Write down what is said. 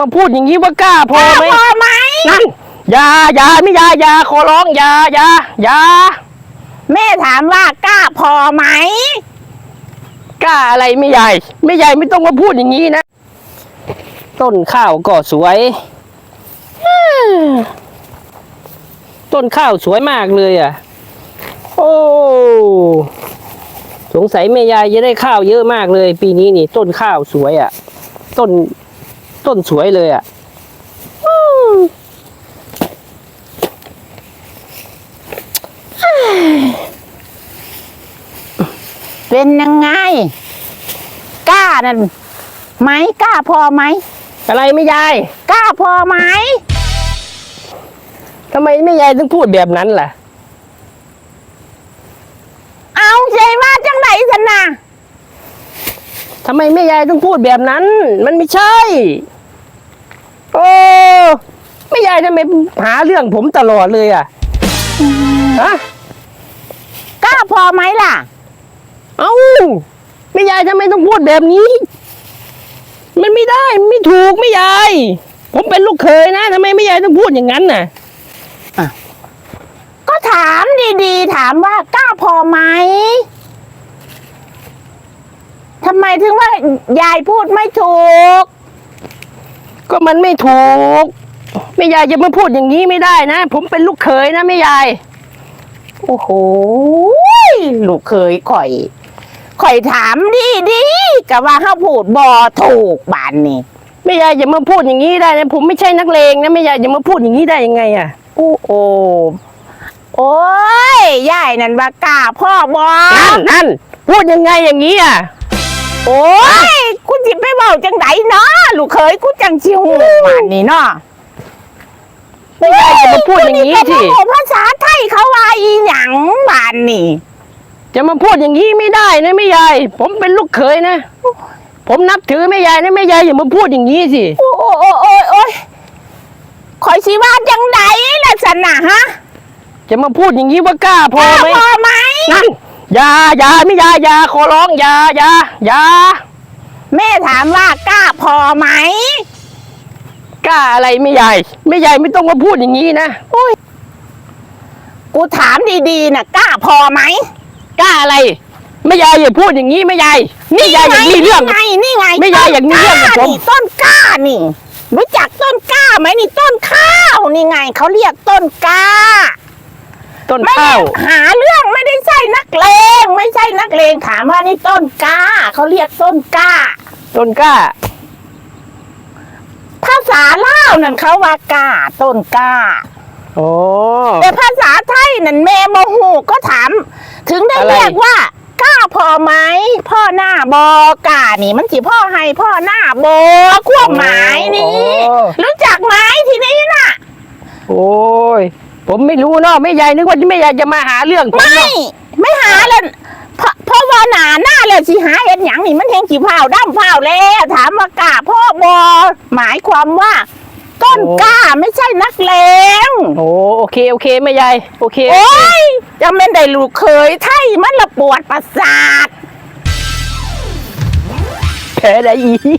มาพูดอย่างนี้ว่ากล้าพอกล้าไหมพอไหมนั่นอย่าอย่าไม่อย่าอย่าขอร้องอย่าอย่าอย่าแม่ถามว่ากล้าพอไหมกล้าอะไรไม่ใหญ่ไม่ใหญ่ไม่ต้องมาพูดอย่างนี้นะ ต้นข้าวก็สวยอืมต้นข้าวสวยมากเลยอะ โอ้สงสัยแม่ยายจะได้ข้าวเยอะมากเลย ปีนี้นี่ ต้นข้าวสวยอะ ต้น ต้นสวยเลยอะอืมเป็นยังไง กล้านั่นไหมกล้าพอไหม อะไรไม่ยายกล้าพอไหมทำไมแม่ยายถึงพูดแบบนั้นล่ะ เอาใจว่าจังไหนสันนะทำไมแม่ยายต้องพูดแบบนั้น มันไม่ใช่ โอ้แม่ยายทำไมหาเรื่องผมตลอดเลยอะฮะกล้าพอไหมล่ะ เอ้าแม่ยายทำไมต้องพูดแบบนี้ มันไม่ได้มันไม่ถูกแม่ยาย ผมเป็นลูกเคยนะทำไมแม่ยายต้องพูดอย่างนั้นน่ะ ก็ถามดีๆ ถามว่ากล้าพอไหมทำไมถึงว่ายายพูดไม่ถูก ก็มันไม่ถูกแม่ยายจะมาพูดอย่างนี้ไม่ได้นะ ผมเป็นลูกเคยนะแม่ยาย โอ้โหลูกเคยข่อยข่อยถามดีดีๆก็ว่าเขาพูดบอถูกบานนี่แม่ยายอย่ามาพูดอย่างนี้ได้นะผมไม่ใช่นักเลงนะแม่ยายอย่ามาพูดอย่างนี้ได้ยังไงอะโอ้โอโอ้ยยายนั่นว่ากล้าพ่อบอนั่นนั่นพูดยังไงอย่างนี้อะโอ้ย กูจิไปเบาจังไดเนาะลูกเคยกูจังชิวบานนี่เนาะแม่ยายอย่ามาพูดอย่างนี้สิกูภาษาไทยเขาว่าอีหยังบานนี่ จะมาพูดอย่างนี้ไม่ได้นะแม่ยาย ผมเป็นลูกเขยนะ ผมนับถือแม่ยายนะแม่ยายอย่ามาพูดอย่างนี้สิ โอ้โอ้โอ้โอ้ยโอ้ยข่อยสิว่าจังไดล่ะสันน่ะฮะ จะมาพูดอย่างนี้ว่ากล้าพกอล้าไหมพอไหมนั่นอย่าอย่าไม่ยายอย่าขอร้องอย่าอย่าอย่า แม่ถามว่ากล้าพอไหม กล้าอะไรไม่ยายไม่ยายไม่ต้องมาพูดอย่างนี้นะกูถามดีๆน่ะกล้าพอไหมกล้าอะไรไม่ยายอย่าพูดอย่างนี้ไม่ยายนี่ยายอยากมีเรื่อง นี่ไงนี่ไงไม่ยายอยากมีเรื่องกับผมต้นกล้านี่รู้จักต้นกล้าไหมนี่ต้นข้าวนี่ไงเขาเรียกต้นกล้าต้นไม่ได้ข้าว หาเรื่องไม่ได้ใช่ นักเลงไม่ใช่นักเลงถามว่านี่ต้นกล้าเขาเรียกต้นกล้า ต้นกล้า ภาษาลาวนั่นเขาว่ากล้าต้นกล้าโอ้แต่ภาษาไทยนั่นแม่โมหูก็ถาม ถึงได้อะไรเรียกว่ากล้าพอไหมพ่อหน้าบอกล้านี่ มันสิพ่อให้พ่อหน้าบอกควบหมายนี่โอ้ รู้จักไหมทีนี้น่ะ โอ้ย ผมไม่รู้เนาะแม่ยายนึกว่าแม่ยายจะมาหาเรื่องผมไม่ เนาะไม่หาเลยเพราะเพราะว่าหนาหน้าเลยสิหาเห็นหยังนี่มันเฮงสีเผาด้ามเผาแล้ว ถามว่ากล้าพ่อบอหมายความว่า ต้นกล้าไม่ใช่นักเลงโอ้โอเคโอเคแม่ยายโอเคโอ้ยจะเป็นได้ลูกเคยไทยมันละปวดประสาทแผลอะไรอีก